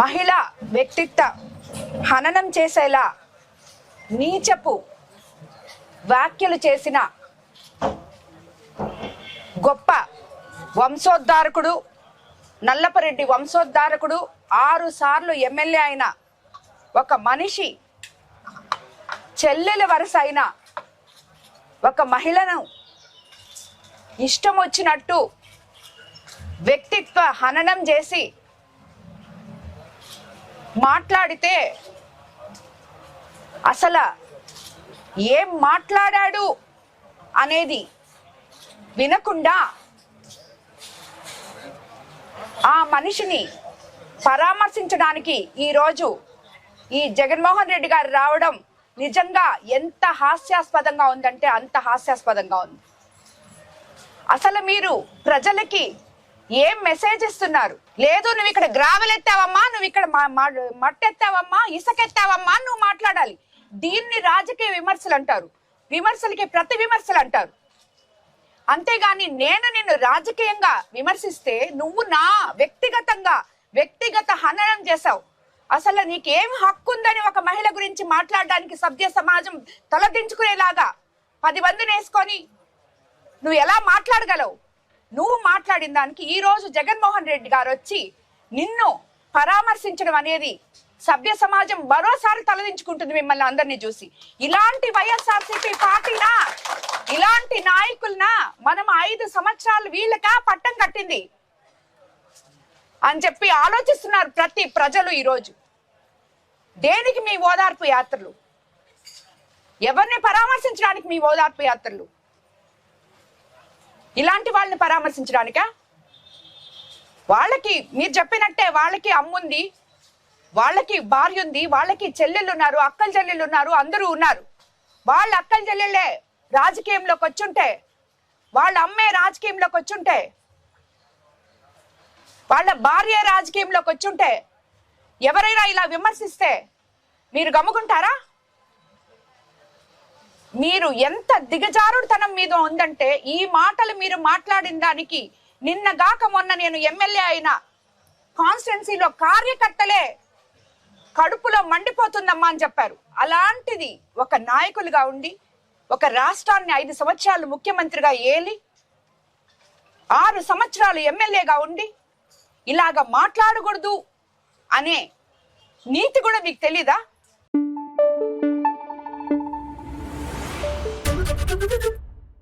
మహిళ వ్యక్తిత్వ హననం చేసేలా నీచపు వ్యాఖ్యలు చేసిన గొప్ప వంశోద్ధారకుడు నల్లపరెడ్డి వంశోద్ధారకుడు ఆరు సార్లు ఎమ్మెల్యే అయిన ఒక మనిషి చెల్లెల వరుస అయిన ఒక మహిళను ఇష్టం వచ్చినట్టు వ్యక్తిత్వ హననం చేసి మాట్లాడితే అసలు ఏం మాట్లాడాడు అనేది వినకుండా ఆ మనిషిని పరామర్శించడానికి ఈరోజు ఈ జగన్మోహన్ రెడ్డి గారు రావడం నిజంగా ఎంత హాస్యాస్పదంగా ఉందంటే అంత హాస్యాస్పదంగా ఉంది. అసలు మీరు ప్రజలకి ఏం మెసేజ్ ఇస్తున్నారు? లేదు నువ్వు ఇక్కడ గ్రావెల్ ఎత్తావమ్మా నువ్వు ఇక్కడ మట్టి ఎత్తావమ్మా ఇసకెత్తావమ్మా నువ్వు మాట్లాడాలి. దీన్ని రాజకీయ విమర్శలు అంటారు. విమర్శలకి ప్రతి విమర్శలు అంటారు. అంతేగాని నేను నిన్ను రాజకీయంగా విమర్శిస్తే నువ్వు నా వ్యక్తిగతంగా వ్యక్తిగత హననం చేశావు. అసలు నీకేం హక్కు ఉందని ఒక మహిళ గురించి మాట్లాడడానికి సభ్య సమాజం తలదించుకునేలాగా పది మందిని వేసుకొని నువ్వు ఎలా మాట్లాడగలవు? నువ్వు మాట్లాడిన దానికి ఈ రోజు జగన్మోహన్ రెడ్డి గారు వచ్చి నిన్ను పరామర్శించడం అనేది సభ్య సమాజం మరోసారి తలదించుకుంటుంది మిమ్మల్ని అందరినీ చూసి. ఇలాంటి వైఎస్ఆర్సీపీ పార్టీనా? ఇలాంటి నాయకులనా? మనం ఐదు సంవత్సరాలు వీళ్ళకా పట్టం కట్టింది అని చెప్పి ఆలోచిస్తున్నారు ప్రతి ప్రజలు ఈరోజు. దేనికి మీ ఓదార్పు యాత్రలు? ఎవరిని పరామర్శించడానికి మీ ఓదార్పు యాత్రలు? ఇలాంటి వాళ్ళని పరామర్శించడానిక? వాళ్ళకి మీరు చెప్పినట్టే వాళ్ళకి అమ్ముంది వాళ్ళకి భార్య ఉంది వాళ్ళకి చెల్లెళ్ళు ఉన్నారు అక్కల చెల్లెళ్ళు ఉన్నారు అందరూ ఉన్నారు. వాళ్ళ అక్కల చెల్లెళ్ళే రాజకీయంలోకి వచ్చుంటే వాళ్ళ అమ్మే రాజకీయంలోకి వచ్చుంటే వాళ్ళ భార్య రాజకీయంలోకి వచ్చుంటే ఎవరైనా ఇలా విమర్శిస్తే మీరు గమ్ముకుంటారా? మీరు ఎంత దిగజారుడుతనం మీద ఉందంటే ఈ మాటలు మీరు మాట్లాడిన దానికి నిన్న గాక మొన్న నేను ఎమ్మెల్యే అయిన కాన్స్టిట్యున్సీలో కార్యకర్తలే కడుపులో మండిపోతుందమ్మా అని చెప్పారు. అలాంటిది ఒక నాయకులుగా ఉండి ఒక రాష్ట్రాన్ని ఐదు సంవత్సరాలు ముఖ్యమంత్రిగా ఏలి ఆరు సంవత్సరాలు ఎమ్మెల్యేగా ఉండి ఇలాగ మాట్లాడకూడదు అనే నీతి కూడా మీకు తెలీదా?